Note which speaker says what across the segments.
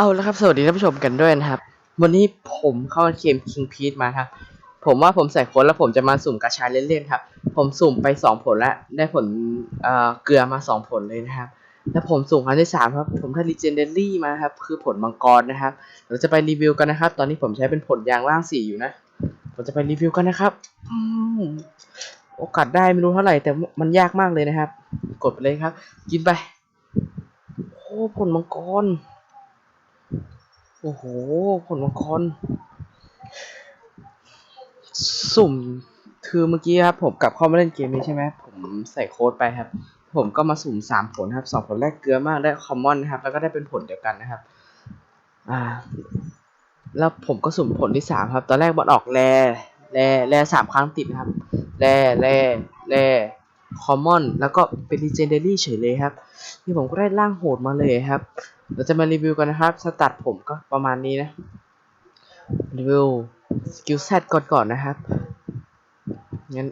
Speaker 1: เอาล้วครับ สวัสดีท่านผู้ชมกันด้วยนะครับ วันนี้ผมเข้าเกม King p e a มาครับ ผมว่าผมใส่โค้ดแล้วผมจะมาสุ่มกระชายเล่นๆครับ ผมสุ่มไปสองผลแล้ว ได้ผลเอ่อเกลือมาสองผลเลยนะครับ แล้วผมสุ่มครั้งที่สามครับ ผมได้ Legendary มาครับ คือผลมังกรนะครับ เราจะไปรีวิวกันนะครับ ตอนนี้ผมใช้เป็นผลยางล่างสีอยู่นะ ผมจะไปรีวิวกันนะครับอโอกาสได้ไม่รู้เท่าไหร่ แต่มันยากมากเลยนะครับ กดไปเลยครับ กินไป โอ้ผลมังกร โอ้โห ผลมังกร สุ่ม คือเมื่อกี้ครับ ผมกลับเข้ามาเล่นเกมนี้ใช่ไหม ผมใส่โค้ดไปครับ ผมก็มาสุ่มสามผลครับสองผลแรกเกลือมากได้คอมมอนนะครับ แล้วก็ได้เป็นผลเดียวกันนะครับ อ่า แล้วผมก็สุ่มผลที่สามครับ ตอนแรกบอลออกแร่แร่แร่สามครั้งติดนะครับ แร่แร่แร่ คอมมอนแล้วก็เป็นลีเจนเดอรี่เฉยเลยครับ นี่ผมก็ได้ร่างโหดมาเลยครับ เราจะมารีวิวกันนะครับ สตาร์ทผมก็ประมาณนี้นะ รีวิวสกิลเซตก่อนก่อนนะครับ งั้น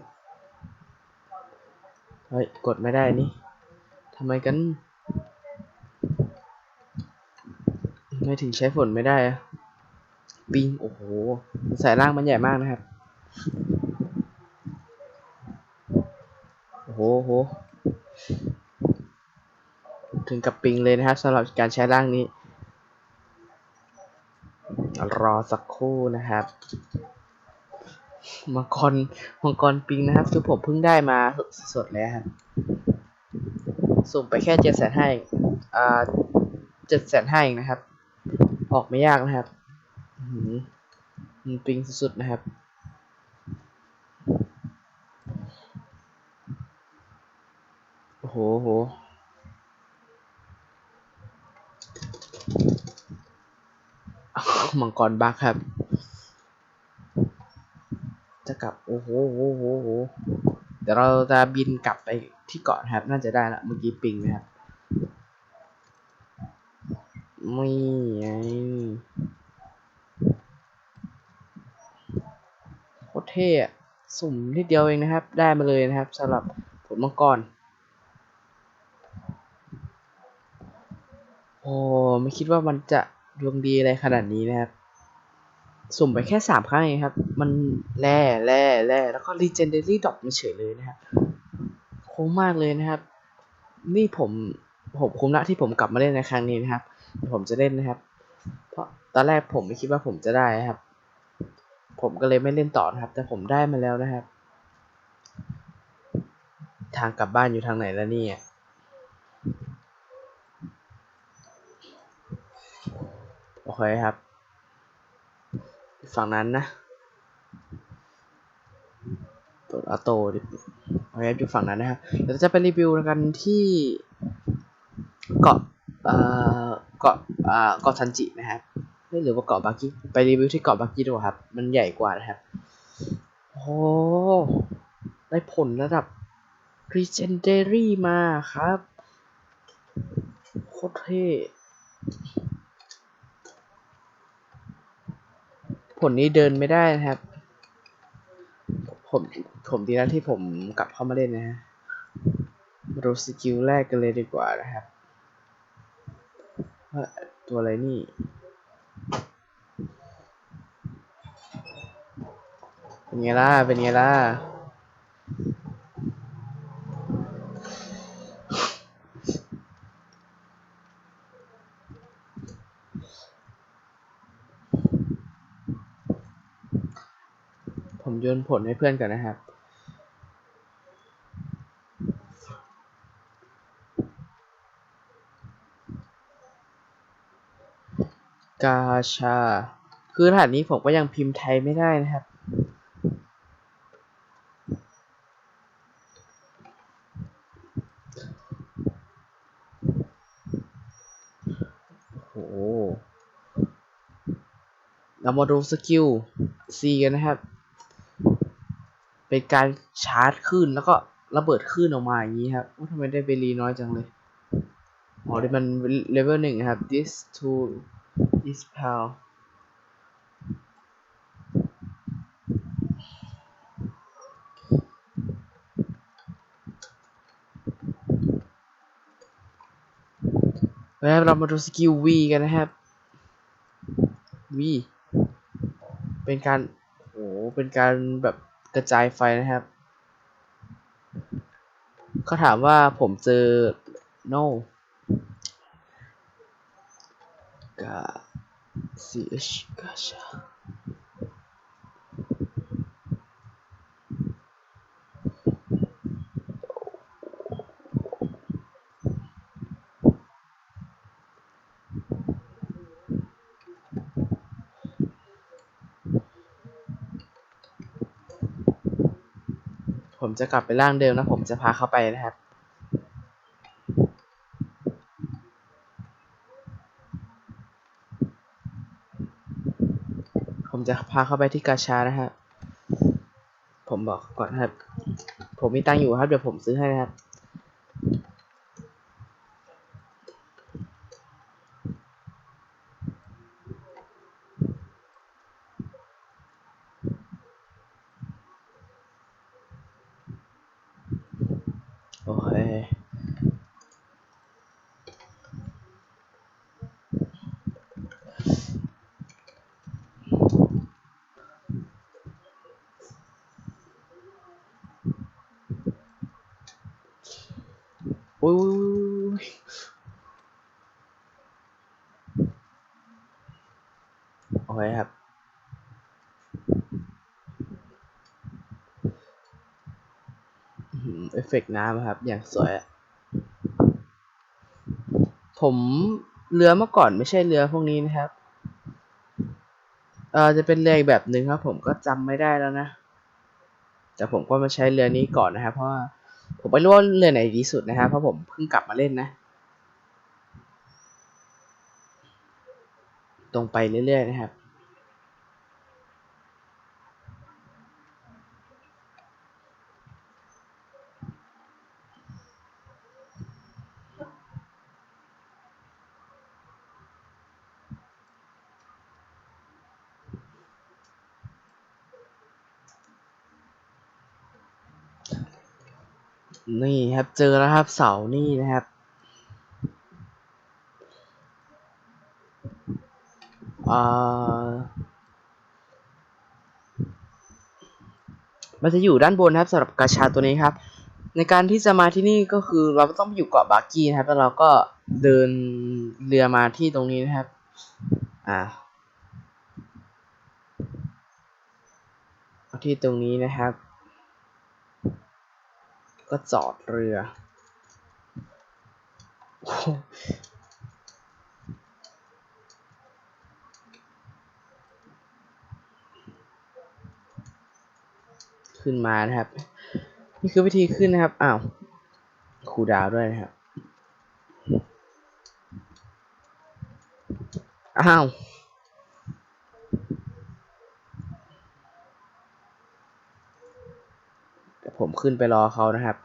Speaker 1: เฮ้ย กดไม่ได้นี่ทำไมกัน ไม่ถึงใช้ฝนไม่ได้อะปิง โอ้โหสายล่างมันใหญ่มากนะครับ โอ้โหโหถึงกับปิงเลยนะครับสำหรับการใช้ร่างนี้ รอสักครู่นะครับ มังกรมังกรปิงนะครับคือผมเพิ่งได้มาสดๆเลยครับสุ่มไปแค่เจ็ดแสนห้าอ่าเจ็ดแสนห้าเองนะครับ ออกไม่ยากนะครับปิงสุดๆนะครับ โอ้โหโหมังกรบักครับ จะกลับ โอ้โหโอ้โหโอ้โหเดี๋ยวเราจะบินกลับไปที่เกาะครับ น่าจะได้ละเมื่อกี้ปิงนะครับ ไม่ไงโคตรเท่อะสุ่มนิดเดียวเองนะครับ ได้มาเลยนะครับสำหรับผลมังกร อ้ไม่คิดว่ามันจะดวงดีอะไรขนาดนี้นะครับ สุ่มไปแค่สามครั้งเองครับ มันแร่แร่แร่แล้วก็ legendary ดรอปมาเฉยเลยนะครับโค้งมากเลยนะครับ นี่ผมผมคุ้มละที่ผมกลับมาเล่นในครั้งนี้นะครับเดี๋ยวผมจะเล่นนะครับ เพราะตอนแรกผมไม่คิดว่าผมจะได้นะครับ ผมก็เลยไม่เล่นต่อนะครับ แต่ผมได้มาแล้วนะครับ ทางกลับบ้านอยู่ทางไหนแล้วเนี่ย โอเคครับ ฝั่งนั้นนะเปิดออโต้ดิโอเคอยู่ฝั่งนั้นนะครับเดี๋ยวจะไปรีวิวกันที่เกาะเอ่อเกาะเอ่อเกาะซันจินะครับเฮ้ยหรือว่าเกาะบากิไปรีวิวที่เกาะบากิดีกว่าครับ มันใหญ่กว่านะครับโอ้ได้ผลระดับ Legendary มาครับ โคตรเท่ ผลนี้เดินไม่ได้นะครับ ผมผมดีแล้วที่ผมกลับเข้ามาเล่นนะฮะมาดูสกิลแรกกันเลยดีกว่านะครับว่าตัวอะไรนี่เป็นไงล่ะเป็นไงล่ะ ยนผลให้เพื่อนก่อนนะครับ กาชา คือรหัสนี้ผมก็ยังพิมพ์ไทยไม่ได้นะครับโอ้เรามาดูสกิล C กันนะครับ เป็นการชาร์จขึ้นแล้วก็ระเบิดขึ้นออกมาอย่างนี้ครับว่าทำไมได้เบลีน้อยจังเลยอ๋อที่มันเลเวลหนึ่งครับ this tool is pal แล้วเรามาดูสกิล V กันนะครับวีเป็นการโหเป็นการแบบ กระจายไฟนะครับ เขาถามว่าผมเจอ no กา ch กาชา ผมจะกลับไปร่างเดิมนะผมจะพาเข้าไปนะครับ ผมจะพาเข้าไปที่กาชานะครับผมบอกก่อนนะครับ ผมมีตังอยู่ครับ เดี๋ยวผมซื้อให้นะครับ โอเค อ้ยโอเคครับ เอฟเฟกต์น้ำครับ อย่างสวย ผมเรือเมื่อก่อนไม่ใช่เรือพวกนี้นะครับ เออจะเป็นเรืออีกแบบหนึ่งครับ ผมก็จำไม่ได้แล้วนะ แต่ผมก็มาใช้เรือนี้ก่อนนะครับ เพราะว่า ผมไม่รู้ว่าเรือไหนดีสุดนะครับเพราะผมเพิ่งกลับมาเล่นนะ ตรงไปเรื่อยๆนะครับ นี่ครับเจอแล้วครับเสานี่นะครับอ่ามันจะอยู่ด้านบนนะครับสำหรับกาชาตัวนี้ครับ ในการที่จะมาที่นี่ก็คือเราต้องอยู่เกาะบากี้นะครับ แล้วเราก็เดินเรือมาที่ตรงนี้นะครับ อ่าที่ตรงนี้นะครับ ก็จอดเรือ ขึ้นมานะครับ นี่คือวิธีขึ้นนะครับ อ้าวครูดาวด้วยนะครับ อ้าว เดี๋ยวผม ขึ้นไปรอเขานะครับ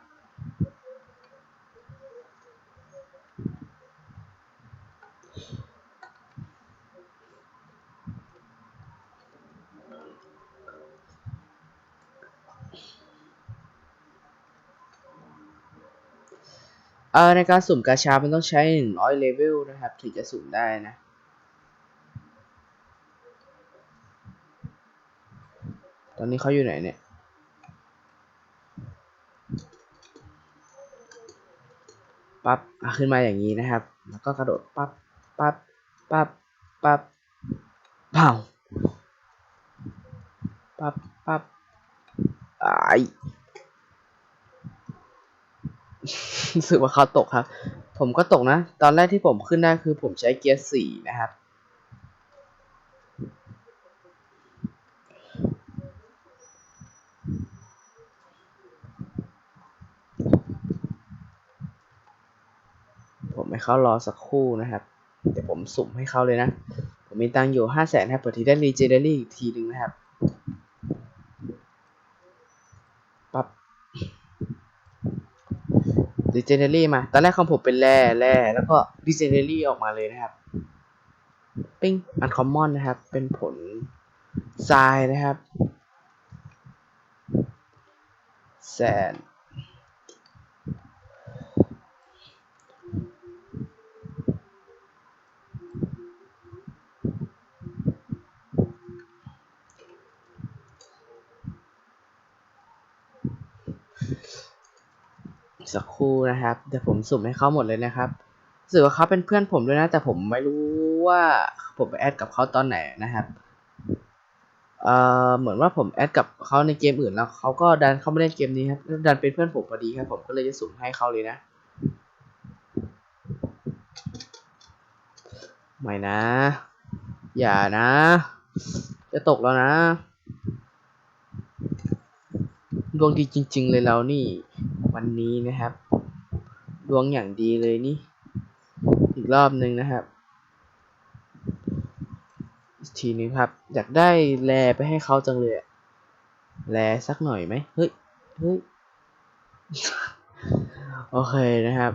Speaker 1: เอ่อในการสุ่มกาชา มันต้องใช้100เลเวลนะครับ ถึงจะสุ่มได้นะตอนนี้เขาอยู่ไหนเนี่ย ปั๊บขึ้นมาอย่างนี้นะครับ แล้วก็กระโดดปั๊บปั๊บปั๊บปั๊บเผาปั๊บปั๊บไอายรู้สึกว่าเขาตกครับ ผมก็ตกนะ ตอนแรกที่ผมขึ้นได้คือผมใช้เกียร์สี่นะครับ ผมให้ เขารอสักครู่นะครับ เดี๋ยวผมสุ่มให้เขาเลยนะ ผมมีตังอยู่ห้าแสนครับเปิดทีได้รีเจเนอรี่อีกทีหนึ่งนะครับปั๊บรีเจเนอรี่มา ตอนแรกของผมเป็นแร่แร่แล้วก็รีเจเนอรี่ออกมาเลยนะครับ ปิ้งอันคอมมอนนะครับ เป็นผลทรายนะครับแสน สักครู่นะครับเดี๋ยวผมสุ่มให้เขาหมดเลยนะครับรู้สึกว่าเขาเป็นเพื่อนผมด้วยนะ แต่ผมไม่รู้ว่าผมไปแอดกับเขาตอนไหนนะครับเอ่อเหมือนว่าผมแอดกับเขาในเกมอื่นแล้วเขาก็ดันเข้ามาเล่นเกมนี้ครับดันเป็นเพื่อนผมพอดีครับ ผมก็เลยจะสุ่มให้เขาเลยนะไม่นะ อย่านะ จะตกแล้วนะ ดวงดีจริง ๆ เลยเรานี่ วันนี้นะครับ ดวงอย่างดีเลยนี่ อีกรอบหนึ่งนะครับทีนึงครับ อยากได้แลไปให้เขาจังเลยอะแลสักหน่อยไหมเฮ้ยเฮ้ยโอเคนะครับ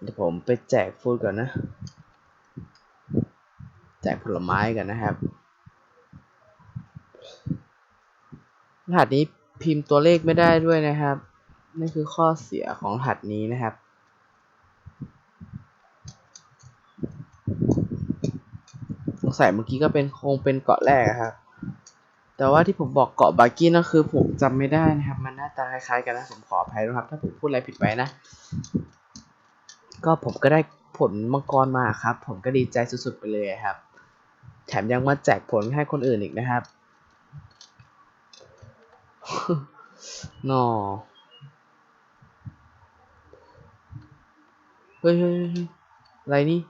Speaker 1: เดี๋ยวผมไปแจกฟูดก่อนนะ แจกผลไม้กันนะครับรหัสนี้พิมพ์ตัวเลขไม่ได้ด้วยนะครับนี่คือข้อเสียของรหัสนี้นะครับสงสัยเมื่อกี้ก็เป็นคงเป็นเกาะแรกครับแต่ว่าที่ผมบอกเกาะบากี้นั่นคือผมจำไม่ได้นะครับ มันหน้าตาคล้ายๆกันนะผมขออภัยด้วยครับ ถ้าผมพูดอะไรผิดไปนะ ก็ผมก็ได้ผลมังกรมาครับ ผมก็ดีใจสุดๆไปเลยครับ แถมยังมาแจกผลให้คนอื่นอีกนะครับนอเฮ้ยอะไรนี่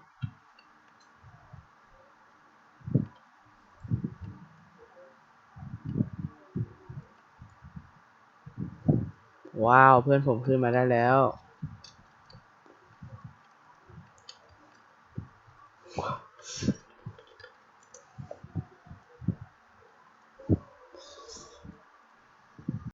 Speaker 1: ว้าว เพื่อนผมขึ้นมาได้แล้ว